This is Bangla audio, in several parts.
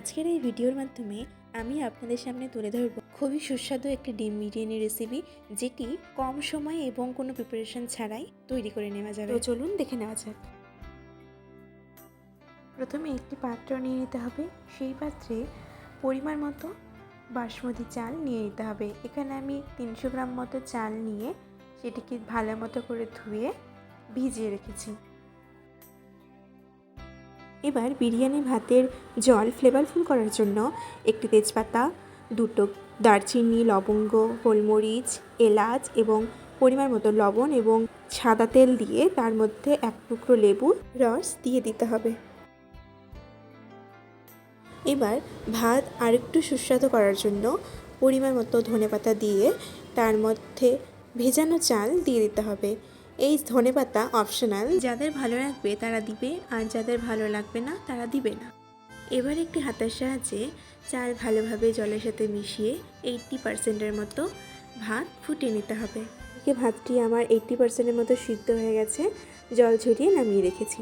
আজকের এই ভিডিওর মাধ্যমে আমি আপনাদের সামনে তুলে ধরব খুবই সুস্বাদু একটি ডিম বিরিয়ানি রেসিপি যেটি কম সময় এবং কোনো প্রিপারেশন ছাড়াই তৈরি করে নেওয়া যাবে। চলুন দেখে নেওয়া যাক। প্রথমে একটি পাত্র নিয়ে নিতে হবে। সেই পাত্রে পরিমাণ মতো বাসমতি চাল নিয়ে নিতে হবে। এখানে আমি তিনশো গ্রাম মতো চাল নিয়ে সেটিকে ভালো মতো করে ধুয়ে ভিজিয়ে রেখেছি। এবার বিরিয়ানি, ভাতের জল ফ্লেভারফুল করার জন্য একটি তেজপাতা, দুটো দারচিনি, লবঙ্গ, গোলমরিচ, এলাচ এবং পরিমাণ মতো লবণ এবং সাদা তেল দিয়ে তার মধ্যে এক টুকরো লেবু, রস দিয়ে দিতে হবে। এবার ভাত আরেকটু সুস্বাদু করার জন্য পরিমাণ মতো ধনেপাতা দিয়ে তার মধ্যে ভেজানো চাল দিয়ে দিতে হবে। এই ধনেপাতা অপশনাল যাদের ভালো লাগবে তারা দিবে আর যাদের ভালো লাগবে না তারা দিবে না। এবার একটি হাতের সাহায্যে চাল ভালোভাবে জলের সাথে মিশিয়ে এইট্টি পার্সেন্টের মতো ভাত ফুটিয়ে নিতে হবে। এদিকে ভাতটি আমার এইট্টি পার্সেন্টের মতো সিদ্ধ হয়ে গেছে জল ঝরিয়ে নামিয়ে রেখেছি।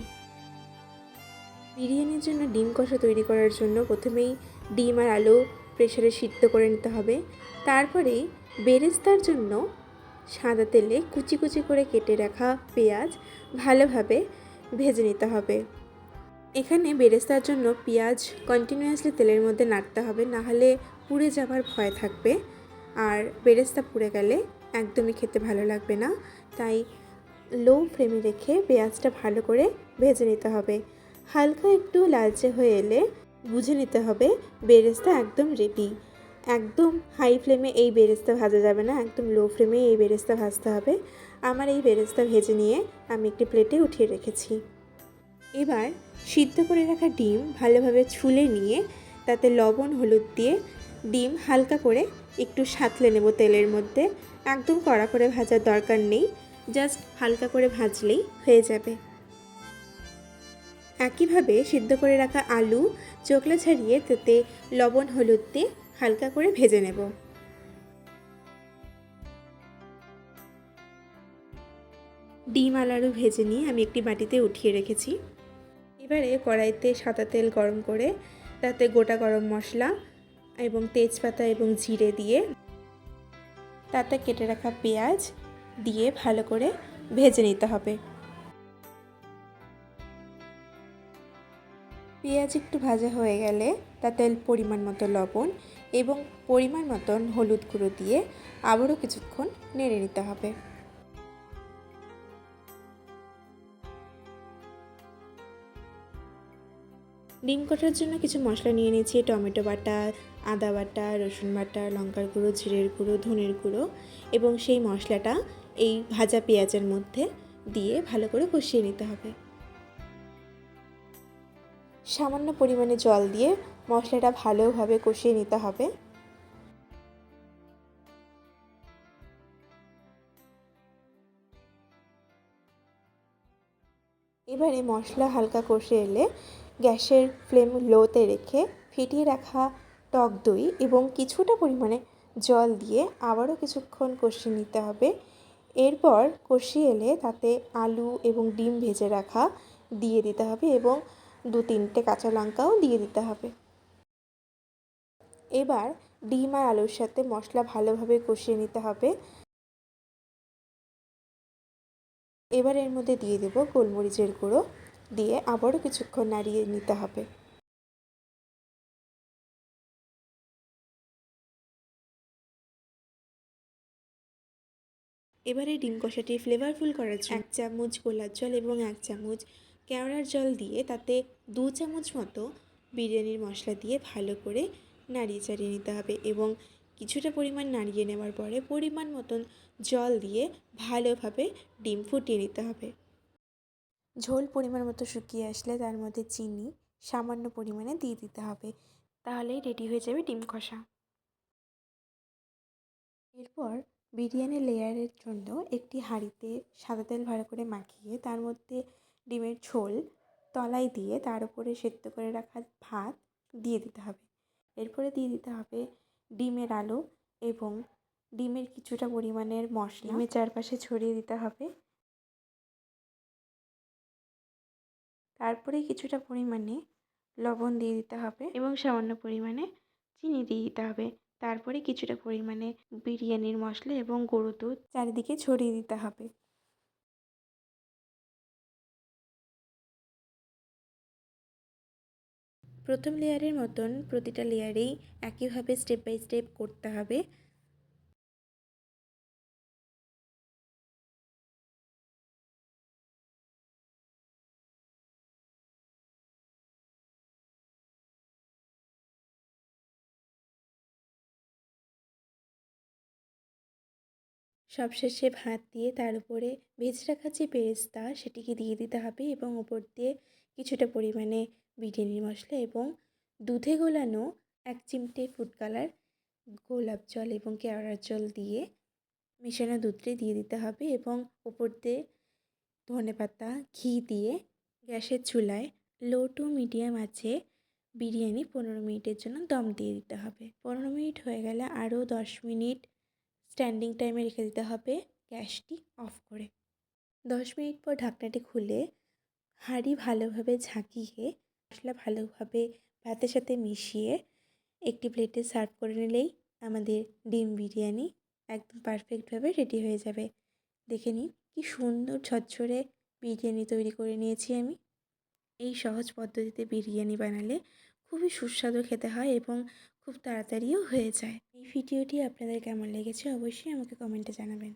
বিরিয়ানির জন্য ডিম কষা তৈরি করার জন্য প্রথমেই ডিম আর আলু প্রেশারে সিদ্ধ করে নিতে হবে। তারপরে বেরেস্তার জন্য সাদা তেলে কুচি কুচি করে কেটে রাখা পেঁয়াজ ভালোভাবে ভেজে নিতে হবে। এখানে বেরেস্তার জন্য পেঁয়াজ কন্টিনিউয়াসলি তেলের মধ্যে নাড়তে হবে নাহলে পুড়ে যাবার ভয় থাকবে। আর বেরেস্তা পুড়ে গেলে একদমই খেতে ভালো লাগবে না, তাই লো ফ্লেমে রেখে পেঁয়াজটা ভালো করে ভেজে নিতে হবে। হালকা একটু লালচে হয়ে এলে বুঝে নিতে হবে বেরেস্তা একদম রেডি একদম হাই ফ্লেমে এই বেরেস্তা ভাজা যাবে না, একদম লো ফ্লেমে এই বেরেস্তা ভাজতে হবে। আমার এই বেরেস্তা ভেজে নিয়ে আমি একটি প্লেটে উঠিয়ে রেখেছি। এবার সিদ্ধ করে রাখা ডিম ভালোভাবে ছুলে নিয়ে তাতে লবণ, হলুদ দিয়ে ডিম হালকা করে একটু সাঁতলে নেব তেলের মধ্যে। একদম কড়া করে ভাজার দরকার নেই জাস্ট হালকা করে ভাজলেই হয়ে যাবে। একইভাবে সিদ্ধ করে রাখা আলু চোকলা ছাড়িয়ে তাতে লবণ, হলুদ দিয়ে হালকা করে ভেজে নেব। ডিম আলু ভেজে নিয়ে আমি একটি বাটিতে উঠিয়ে রেখেছি। এবারে কড়াইতে সাদা তেল গরম করে তাতে গোটা গরম মশলা এবং তেজপাতা এবং জিরে দিয়ে তাতে কেটে রাখা পেঁয়াজ দিয়ে ভালো করে ভেজে নিতে হবে। পেঁয়াজ একটু ভাজা হয়ে গেলে তাতে পরিমাণ মতো লবণ এবং পরিমাণ মতন হলুদ গুঁড়ো দিয়ে আবারও কিছুক্ষণ নেড়ে নিতে হবে। ডিম কষার জন্য কিছু মশলা নিয়ে নিয়েছি, টমেটো বাটা, আদা বাটা, রসুন বাটা, লঙ্কার গুঁড়ো, জিরের গুঁড়ো, ধনের গুঁড়ো এবং সেই মশলাটা এই ভাজা পেঁয়াজের মধ্যে দিয়ে ভালো করে কষিয়ে নিতে হবে। সামান্য পরিমাণে জল দিয়ে মশলাটা ভালোভাবে কষিয়ে নিতে হবে। এবারে মশলা হালকা কষে এলে গ্যাসের ফ্লেম লোতে রেখে ফিটিয়ে রাখা টক দই এবং কিছুটা পরিমাণে জল দিয়ে আবারও কিছুক্ষণ কষিয়ে নিতে হবে। এরপর কষিয়ে এলে তাতে আলু এবং ডিম ভেজে রাখা দিয়ে দিতে হবে এবং দু তিনটে কাঁচা লঙ্কাও দিয়ে দিতে হবে। এবার ডিম আর আলুর সাথে মশলা ভালোভাবে কষিয়ে নিতে হবে। এবার এর মধ্যে দিয়ে দেব গোলমরিচের গুঁড়ো দিয়ে আবারও কিছুক্ষণ নাড়িয়ে নিতে হবে। এবারে ডিম কষাটি ফ্লেভারফুল করার জন্য এক চামচ গোলাপ জল এবং এক চামচ কেওড়ার জল দিয়ে তাতে দু চামচ মতো বিরিয়ানির মশলা দিয়ে ভালো করে নাড়িয়ে চাড়িয়ে নিতে হবে এবং কিছুটা পরিমাণ নাড়িয়ে নেওয়ার পরে পরিমাণ মতন জল দিয়ে ভালোভাবে ডিম ফুটিয়ে নিতে হবে। ঝোল পরিমাণ মতো শুকিয়ে আসলে তার মধ্যে চিনি সামান্য পরিমাণে দিয়ে দিতে হবে। তাহলেই রেডি হয়ে যাবে ডিম কষা। এরপর বিরিয়ানি লেয়ারের জন্য একটি হাঁড়িতে সাদা তেল ভালো করে মাখিয়ে তার মধ্যে ডিমের ঝোল তলায় দিয়ে তার উপরে সেদ্ধ করে রাখা ভাত দিয়ে দিতে হবে। এরপরে দিয়ে দিতে হবে ডিমের আলু এবং ডিমের কিছুটা পরিমাণের মশলা। ডিমের চারপাশে ছড়িয়ে দিতে হবে। তারপরে কিছুটা পরিমাণে লবণ দিয়ে দিতে হবে এবং সামান্য পরিমাণে চিনি দিয়ে দিতে হবে। তারপরে কিছুটা পরিমাণে বিরিয়ানির মশলা এবং গরুর দুধ চারিদিকে ছড়িয়ে দিতে হবে। প্রথম লেয়ারের মতন প্রতিটা লেয়ারেই একইভাবে স্টেপ বাই স্টেপ করতে হবে। সবশেষে ভাত দিয়ে তার উপরে ভেজে রাখা যে বেরেস্তা সেটিকে দিয়ে দিতে হবে এবং ওপর দিয়ে কিছুটা পরিমাণে বিরিয়ানির মশলা এবং দুধে গোলানো এক চিমটে ফুড কালার গোলাপ জল এবং কেওড়ার জল দিয়ে মেশানো দুধটি দিয়ে দিতে হবে এবং ওপর দিয়ে ধনে পাতা, ঘি দিয়ে গ্যাসের চুলায় লো টু মিডিয়াম আছে বিরিয়ানি পনেরো মিনিটের জন্য দম দিয়ে দিতে হবে। পনেরো মিনিট হয়ে গেলে আরও দশ মিনিট স্ট্যান্ডিং টাইমে রেখে দিতে হবে গ্যাসটি অফ করে। দশ মিনিট পর ঢাকনাটি খুলে হাঁড়ি ভালোভাবে ঝাঁকিয়ে মশলা ভালোভাবে ভাতের সাথে মিশিয়ে একটি প্লেটে সার্ভ করে নিলেই আমাদের ডিম বিরিয়ানি একদম পারফেক্টভাবে রেডি হয়ে যাবে। দেখে নিন, কি সুন্দর ঝরঝরে বিরিয়ানি তৈরি করে নিয়েছি আমি। এই সহজ পদ্ধতিতে বিরিয়ানি বানালে খুবই সুস্বাদু খেতে হয় এবং খুব তাড়াতাড়িও হয়ে যায়। এই ভিডিওটি আপনাদের কেমন লেগেছে অবশ্যই আমাকে কমেন্টে জানাবেন।